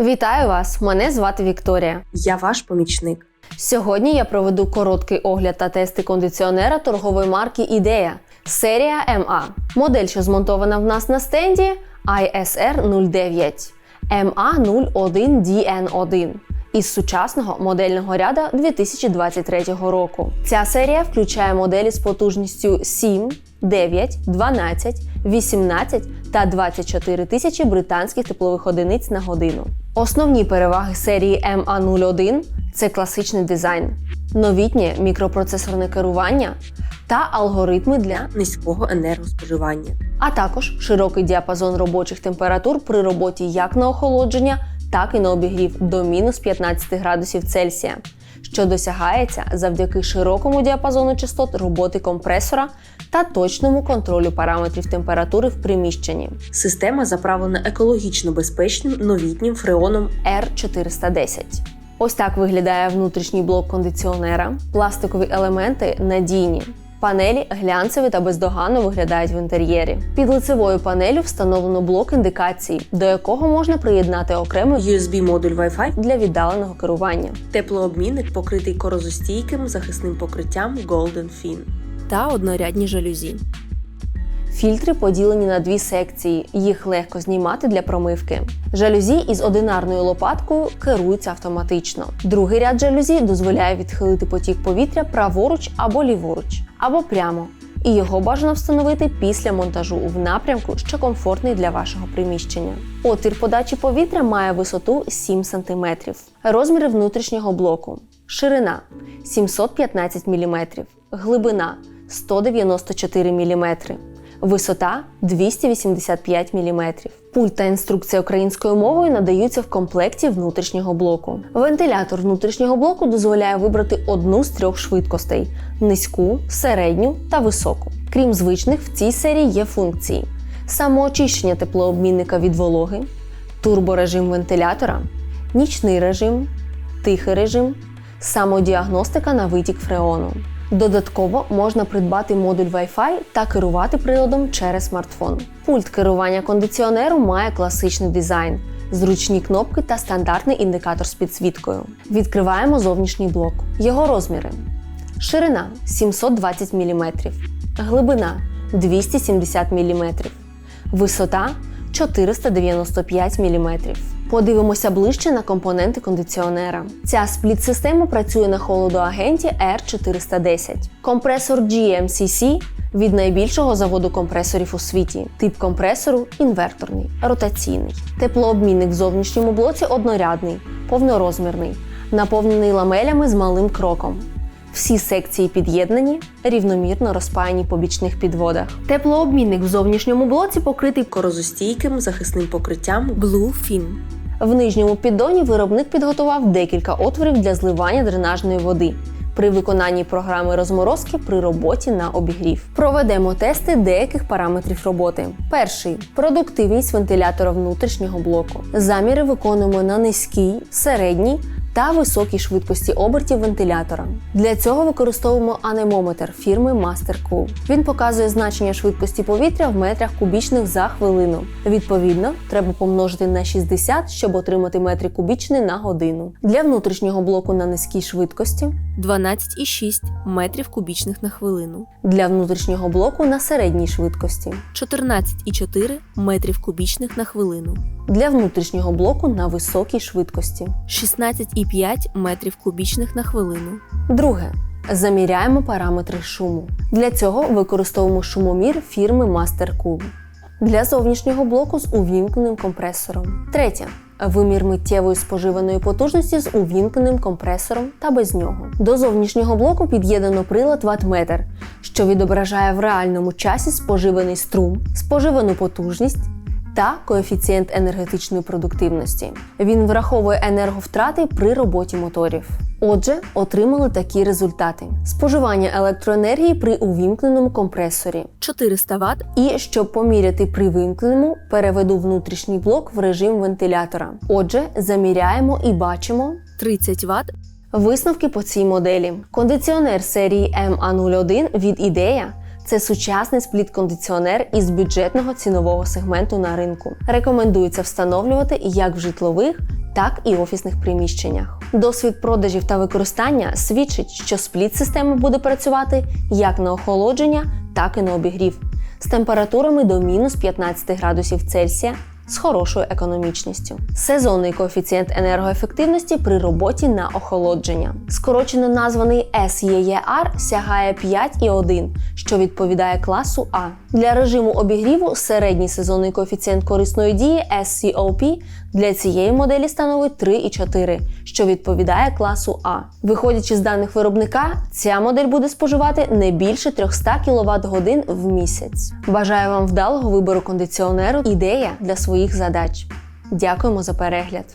Вітаю вас! Мене звати Вікторія. Я ваш помічник. Сьогодні я проведу короткий огляд та тести кондиціонера торгової марки Ідея серія MA. Модель, що змонтована в нас на стенді ISR 09 MA 01 DN1 із сучасного модельного ряду 2023 року. Ця серія включає моделі з потужністю 7, 9, 12, 18 та 24 тисячі британських теплових одиниць на годину. Основні переваги серії MA01 це класичний дизайн, новітнє мікропроцесорне керування та алгоритми для Низького енергоспоживання. а також широкий діапазон робочих температур при роботі як на охолодження, так і на обігрів до мінус 15 градусів Цельсія, що досягається завдяки широкому діапазону частот роботи компресора та точному контролю параметрів температури в приміщенні Система заправлена екологічно безпечним новітнім фреоном. R410. Ось так виглядає внутрішній блок кондиціонера. Пластикові елементи надійні. Панелі глянцеві та бездоганно виглядають в інтер'єрі. Під лицевою панелю встановлено блок індикацій, до якого можна приєднати окремий USB-модуль Wi-Fi, для віддаленого керування. теплообмінник покритий корозостійким захисним покриттям Golden Fin. та однорядні жалюзі. Фільтри поділені на дві секції, їх легко знімати для промивки. Жалюзі із одинарною лопаткою керуються автоматично. Другий ряд жалюзі дозволяє відхилити потік повітря праворуч або ліворуч, або прямо. І його бажано встановити після монтажу в напрямку, що комфортний для вашого приміщення. Отвір подачі повітря має висоту 7 см. Розміри внутрішнього блоку. Ширина 715 мм, глибина 194 мм, висота 285 мм. Пульт та інструкція українською мовою надаються в комплекті внутрішнього блоку. Вентилятор внутрішнього блоку дозволяє вибрати одну з трьох швидкостей: низьку, середню та високу. Крім звичних, в цій серії є функції: самоочищення теплообмінника від вологи, турборежим вентилятора, нічний режим, тихий режим, самодіагностика на витік фреону. Додатково можна придбати модуль Wi-Fi та керувати приладом через смартфон. Пульт керування кондиціонеру має класичний дизайн, зручні кнопки та стандартний індикатор з підсвіткою. Відкриваємо зовнішній блок. Його розміри: ширина 720 мм, глибина 270 мм, висота 495 мм. Подивимося ближче на компоненти кондиціонера. Ця спліт-система працює на холодоагенті R410. Компресор GMCC від найбільшого заводу компресорів у світі. Тип компресору інверторний, ротаційний. Теплообмінник в зовнішньому блоці однорядний, повнорозмірний, наповнений ламелями з малим кроком. Всі секції під'єднані, рівномірно розпаяні по бічних підводах. Теплообмінник в зовнішньому блоці покритий Корозостійким захисним покриттям Blue Fin. В нижньому піддоні виробник підготував декілька отворів для зливання дренажної води при виконанні програми розморозки при роботі на обігрів. Проведемо тести деяких параметрів роботи. Перший продуктивність вентилятора внутрішнього блоку. Заміри виконуємо на низькій, середній та високій швидкості обертів вентилятора. Для цього використовуємо анемометр фірми MasterCool. Він показує значення швидкості повітря в метрах кубічних за хвилину. Відповідно, треба помножити на 60, щоб отримати метри кубічні на годину. Для внутрішнього блоку на низькій швидкості, 12,6 метрів кубічних на хвилину, для внутрішнього блоку на середній швидкості, 14,4 метрів кубічних на хвилину, для внутрішнього блоку на високій швидкості. 16,5 метрів кубічних на хвилину, Друге. Заміряємо параметри шуму. Для цього використовуємо шумомір фірми MasterCool. Для зовнішнього блоку з увімкненим компресором. Третє. Вимір миттєвої споживаної потужності з увімкненим компресором та без нього. До зовнішнього блоку під'єднано прилад ваттметр, що відображає в реальному часі споживаний струм, споживану потужність та коефіцієнт енергетичної продуктивності. Він враховує енерговтрати при роботі моторів. Отже, отримали такі результати: споживання електроенергії при увімкненому компресорі. 400 Вт, І щоб поміряти при вимкненому, переведу внутрішній блок в режим вентилятора. Отже, заміряємо і бачимо 30 Вт, Висновки по цій моделі. Кондиціонер серії MA01 від Ідея це сучасний спліт-кондиціонер із бюджетного цінового сегменту на ринку. Рекомендується встановлювати як в житлових, так і офісних приміщеннях. Досвід продажів та використання свідчить, що спліт-система буде працювати як на охолодження, так і на обігрів з температурами до мінус 15 градусів Цельсія з хорошою економічністю. Сезонний коефіцієнт енергоефективності при роботі на охолодження. Скорочено названий SEER сягає 5,1, що відповідає класу А. Для режиму обігріву середній сезонний коефіцієнт корисної дії SCOP для цієї моделі становить 3,4, що відповідає класу А. Виходячи з даних виробника, ця модель буде споживати не більше 300 кВт годин в місяць. Бажаю вам вдалого вибору кондиціонеру ідея для своїх задач. Дякуємо за перегляд!